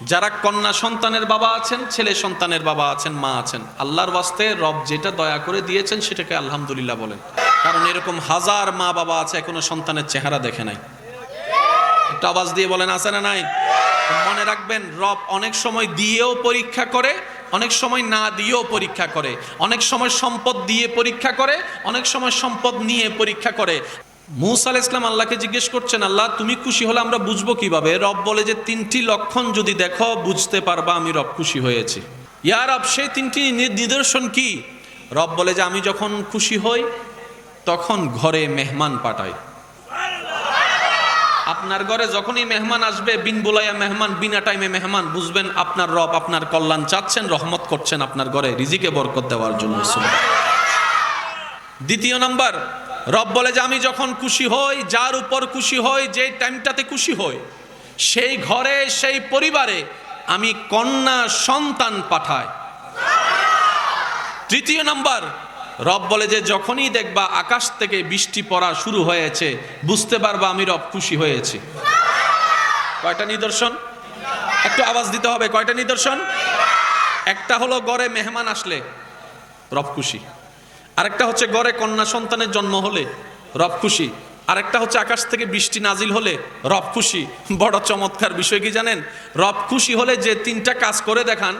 যারা কন্যা সন্তানের বাবা আছেন, ছেলে সন্তানের বাবা আছেন, মা আছেন, আল্লাহর ওয়াস্তে রব যেটা দয়া করে দিয়েছেন সেটাকে আলহামদুলিল্লাহ বলেন। কারণ এরকম হাজার মা বাবা আছে, এখনও সন্তানের চেহারা দেখে নাই। একটা আওয়াজ দিয়ে বলেন, আছে না নাই? মনে রাখবেন, রব অনেক সময় দিয়েও পরীক্ষা করে, অনেক সময় না দিয়েও পরীক্ষা করে। অনেক সময় সম্পদ দিয়ে পরীক্ষা করে, অনেক সময় সম্পদ নিয়ে পরীক্ষা করে। মুসা ইসলাম আল্লাহকে জিজ্ঞেস করছেন, আল্লাহ, তুমি খুশি হলে আমরা বুঝব কীভাবে? রব বলে যে তিনটি লক্ষণ যদি দেখো, বুঝতে পারবা আমি রব খুশি হয়েছি। ইয়া রব, সেই তিনটি নিদর্শন কি? রব বলে যে আমি যখন খুশি হই, তখন ঘরে মেহমান পাঠাই। আপনার ঘরে যখনই মেহমান আসবে, বিন বোলাইয়া মেহমান, বিনা টাইমে মেহমান, বুঝবেন আপনার রব আপনার কল্যাণ চাচ্ছেন, রহমত করছেন আপনার ঘরে, রিজিকে বরকত দেওয়ার জন্য। দ্বিতীয় নাম্বার রব বলে যে আমি যখন খুশি হই, যার উপর খুশি হই, যে টাইমটাতে খুশি হই, সেই ঘরে, সেই পরিবারে আমি কন্যা সন্তান পাঠাই। তৃতীয় নাম্বার, রব বলে যে যখনই দেখবা আকাশ থেকে বৃষ্টি পড়া শুরু হয়েছে, বুঝতে পারবা আমি রব খুশি হয়েছি। কয়টা নিদর্শন? একটু আওয়াজ দিতে হবে, কয়টা নিদর্শন? একটা হলো গড়ে মেহমান আসলে রব খুশি। আরেকটা হচ্ছে গড়ে কন্যা সন্তানের জন্ম হলে রব খুশি। আরেকটা হচ্ছে আকাশ থেকে বৃষ্টি নাজিল হলে রব খুশি। বড় চমৎকার বিষয় কি জানেন? রব খুশি হলে যে তিনটা কাজ করে দেখান,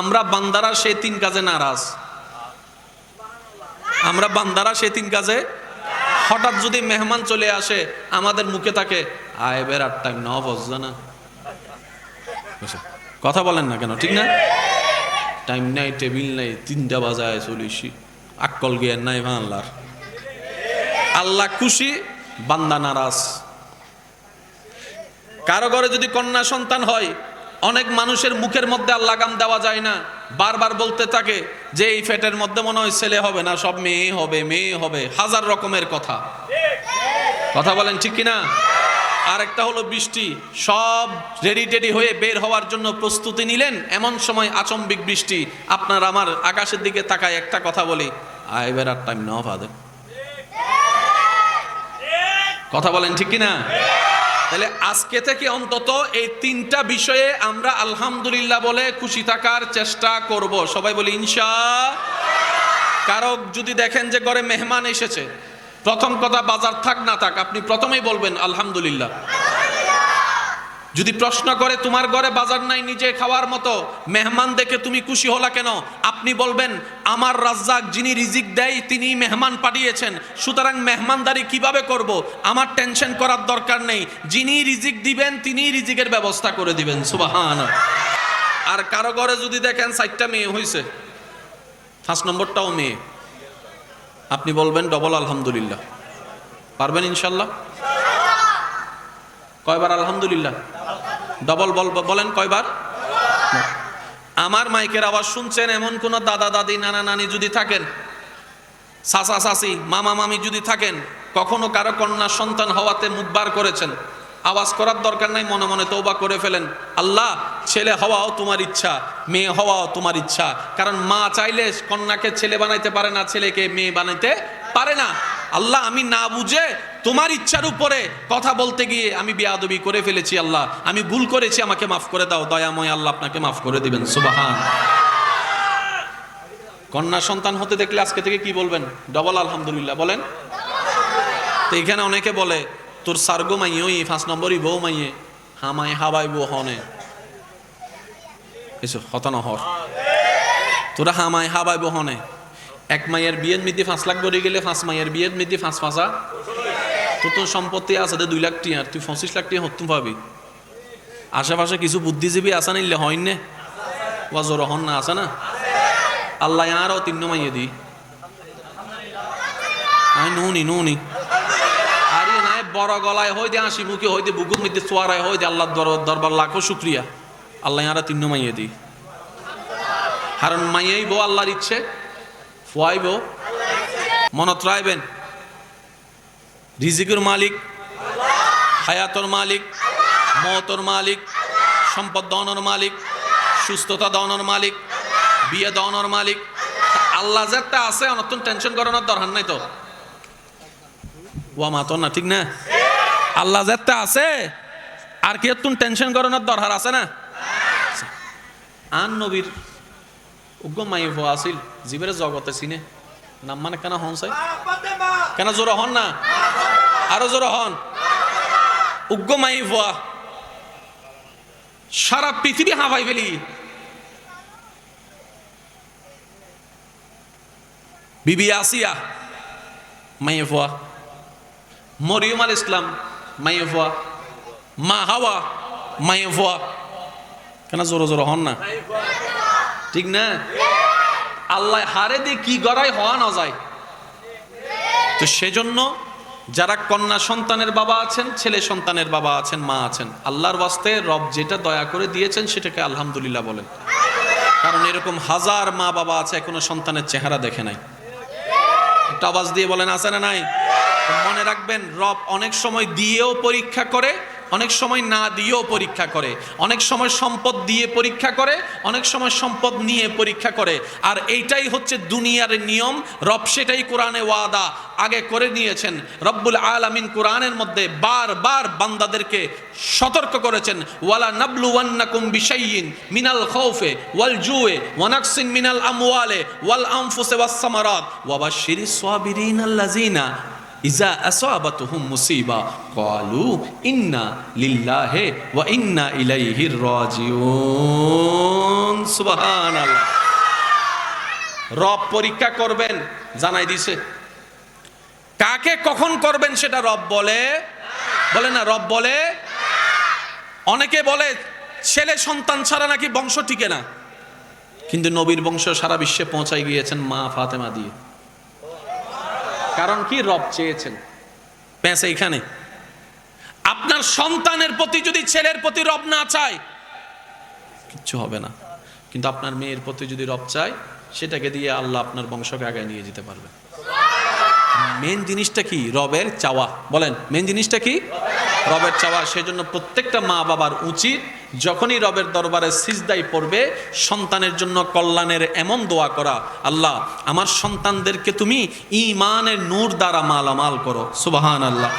আমরা বান্দারা সেই তিন কাজে নারাজ। আমরা বান্দারা সেই তিন কাজে হঠাৎ যদি মেহমান চলে আসে, আমাদের মুখে থাকে, আয় বেড়ার টাইম ন বসছে না। কথা বলেন না কেন, ঠিক না? টাইম নাই টেবিল নাই, তিনটা বাজায় চলিসি। আক্কল জ্ঞান নাই ভাল্লার আল্লাহ খুশি, বান্দা নারাজ। কারও ঘরে যদি কন্যা সন্তান হয়, অনেক মানুষের মুখের মধ্যে আর লাগাম দেওয়া যায় না। বারবার বলতে থাকে যে এই ফেটের মধ্যে মনে হয় ছেলে হবে না, সব মেয়ে হবে মেয়ে হবে। হাজার রকমের কথা। কথা বলেন ঠিক কিনা? আরেকটা হলো বৃষ্টি। সব রেডি টেডি হয়ে বের হওয়ার জন্য প্রস্তুতি নিলেন, এমন সময় আচম্বিক বৃষ্টি। আপনার আমার আকাশের দিকে তাকায় একটা কথা বলি। আয় বেড়ার টাইম না ফাদে কথা বলেন ঠিক কিনা? তাহলে আজকে থেকে অন্তত এই তিনটা বিষয়ে আমরা আলহামদুলিল্লাহ বলে খুশি থাকার চেষ্টা করব। সবাই বলি, ইনশা কারও যদি দেখেন যে ঘরে মেহমান এসেছে, প্রথম কথা বাজার থাক না থাক, আপনি প্রথমেই বলবেন, আলহামদুলিল্লাহ। যদি প্রশ্ন করে, তোমার ঘরে বাজার নাই নিজে খাওয়ার মতো, মেহমান দেখে তুমি খুশি হলা কেন? আপনি বলবেন, আমার রাজ্জাক যিনি রিজিক দেয় তিনি মেহমান পাঠিয়েছেন। সুতরাং মেহমানদারি কীভাবে করব? আমার টেনশন করার দরকার নেই। যিনি রিজিক দিবেন তিনি রিজিকের ব্যবস্থা করে দিবেন। সুবাহান। আর কারও ঘরে যদি দেখেন সাইটটা মেয়ে হয়েছে ফার্স্ট নম্বরটাও মেয়ে। আপনি বলবেন, ডবল আলহামদুলিল্লাহ। পারবেন ইনশাল্লাহ? কয়বার আলহামদুলিল্লাহ? ডবল বল বলেন কয়বার? আমার মাইকের আওয়াজ শুনছেন এমন কোন দাদা, দাদি, নানা, নানি যদি থাকেন সাসা সাসি মামা, মামি যদি থাকেন, কখনো কারও কন্যা সন্তান হওয়াতে মুখ বার করেছেন, আওয়াজ করার দরকার নাই, মনে মনে তৌবা করে ফেলেন। আল্লাহ, ছেলে হওয়াও তোমার ইচ্ছা, মেয়ে হওয়াও তোমার ইচ্ছা। কারণ মা চাইলে কন্যাকে ছেলে বানাইতে পারে না, ছেলেকে মেয়ে বানাইতে পারে না। আল্লাহ, আমি না বুঝে তোমার ইচ্ছার উপরে কথা বলতে গিয়ে আমি বিয়াদবি করে ফেলেছি আল্লাহ। আমি ভুল করেছি, আমাকে মাফ করে দাও। দয়াময় আল্লাহ আপনাকে মাফ করে দিবেন। সুবাহান। কন্যা সন্তান হতে দেখলে আজকে থেকে কি বলবেন? ডবল আলহামদুলিল্লাহ। বলেন। তো এখানে অনেকে বলে, তোর সার্গো মাইয়ে ওই পাঁচ নম্বরই বউ মাইয়ে। হামাই হাবাই বউ হনে। এসো, হতান হর। তোরা হামাই হাবাই বউ হনে। এক মাইয়ের বিয়ের মিদি পাঁচ লাখ করে গেলে পাঁচ মাইয়ের বিয়ের মিদি পাঁচ পাঁচা তোর তো সম্পত্তি আছে দুই লাখ টিয়া তুই পঁচিশ লাখ টিয়া হতুম পাবি। আশেপাশে কিছু বুদ্ধিজীবী আছে না ইল্লে হয় নে। বা জোর হন না, আছে না? আল্লাহ আরও তিন্ন মাইয়ে দি। আমি নুনি নুনি। আরে নাই বড় গলায় হই দে হাসি মুখে হই দে বুকুর মধ্যে চোয়ারায় হই দে আল্লাহ দর- দরবার লাখো শুক্রিয়া। আল্লাহ আরও তিন্ন মাইয়ে দি। কারণ মাইয়েই বউ আল্লাহর ইচ্ছে। ফুয়াইব। মনত রাখবেন রিজিকের মালিক, হায়াতর মালিক, মতর মালিক, সম্পদ দনের মালিক, সুস্থতা দনের মালিক, বিয়ে দনের মালিক। আল্লাহ যেটা আছে, অনতন টেনশন করানোর দরকার নাই তো। ওয়া মাতো না, ঠিক না? আল্লাহ যেটা আছে, আর কি তুন টেনশন করানোর দরকার আছে না? আন নবীর উগ্র মাইফ আসিল জীবের জগতে চিনে। নাম মানে কেন হন কেন জোর হন না? আরও জোর হন। উগ্র মাইফ সারা পৃথিবী হাঁপাই ফেলি। বিবি আসিয়া মাইফা মরিয়ম আল ইসলাম মাইফা মা হাওয়া মাইফা কেন জোরো জোর হন না? ঠিক না? আল্লাহ হারে দিয়ে কি গড়াই হওয়া না যায়। তো সেজন্য যারা কন্যা সন্তানের বাবা আছেন, ছেলে সন্তানের বাবা আছেন, মা আছেন, আল্লাহর বাস্তে রব যেটা দয়া করে দিয়েছেন সেটাকে আলহামদুলিল্লাহ বলেন। কারণ এরকম হাজার মা বাবা আছে, এখনও সন্তানের চেহারা দেখে নাই। একটা আওয়াজ দিয়ে বলেন, আছে না নাই? মনে রাখবেন, রব অনেক সময় দিয়েও পরীক্ষা করে অনেক সময় না দিয়েও পরীক্ষা করে, অনেক সময় সম্পদ দিয়ে পরীক্ষা করে, অনেক সময় সম্পদ নিয়ে পরীক্ষা করে। আর এইটাই হচ্ছে দুনিয়ার নিয়ম, রব সেটাই কোরআনে ওয়াদা। আগে করে নিয়েছেন, রব্বুল আলামিন কোরআনের মধ্যে বারবার বান্দাদেরকে সতর্ক করেছেন, ওয়ালা নাবলু ওয়ান্নাকুম বিশাইয়িন মিনাল খৌফে ওয়াল জুয়ে ওয়ানাকসিন মিনাল আমওয়ালে ওয়াল আনফুসে ওয়াস সামারাত। ওয়া বাশশিরিস সাবিরিন আল্লাযিনা ইজা আসাবাতুহুম মুসিবা, ক্বালু ইন্না লিল্লাহি ওয়া ইন্না ইলাইহি রাজিউন। সুবহানাল্লাহ। রব পরীক্ষা করবেন, জানাই দিছে। কাকে কখন করবেন সেটা রব বলে? বলে না, রব বলে? অনেকে বলে, ছেলে সন্তান ছাড়া নাকি বংশ টিকে না। কিন্তু নবীর বংশ সারা বিশ্বে পৌঁছায় গিয়েছেন মা ফাতেমা দিয়ে। কারণ কি? রব চেয়েছেন। ব্যাস এখানে। আপনার সন্তানের প্রতি যদি ছেলের প্রতি রব না চায়, কিচ্ছু হবে না। কিন্তু আপনার মেয়ের প্রতি যদি রব চায়, সেটাকে দিয়ে আল্লাহ আপনার বংশকে আগায় নিয়ে যেতে পারবে মেন জিনিসটা কি? রবের চাওয়া। বলেন মেন জিনিসটা কি? রবের চাওয়া। সেজন্য প্রত্যেকটা মা বাবার উচিত যখনই রবের দরবারে সিজদাই পড়বে, সন্তানের জন্য কল্যাণের এমন দোয়া করা, আল্লাহ, আমার সন্তানদেরকে তুমি ইমানের নূর দ্বারা মালামাল করো। সুবাহান আল্লাহ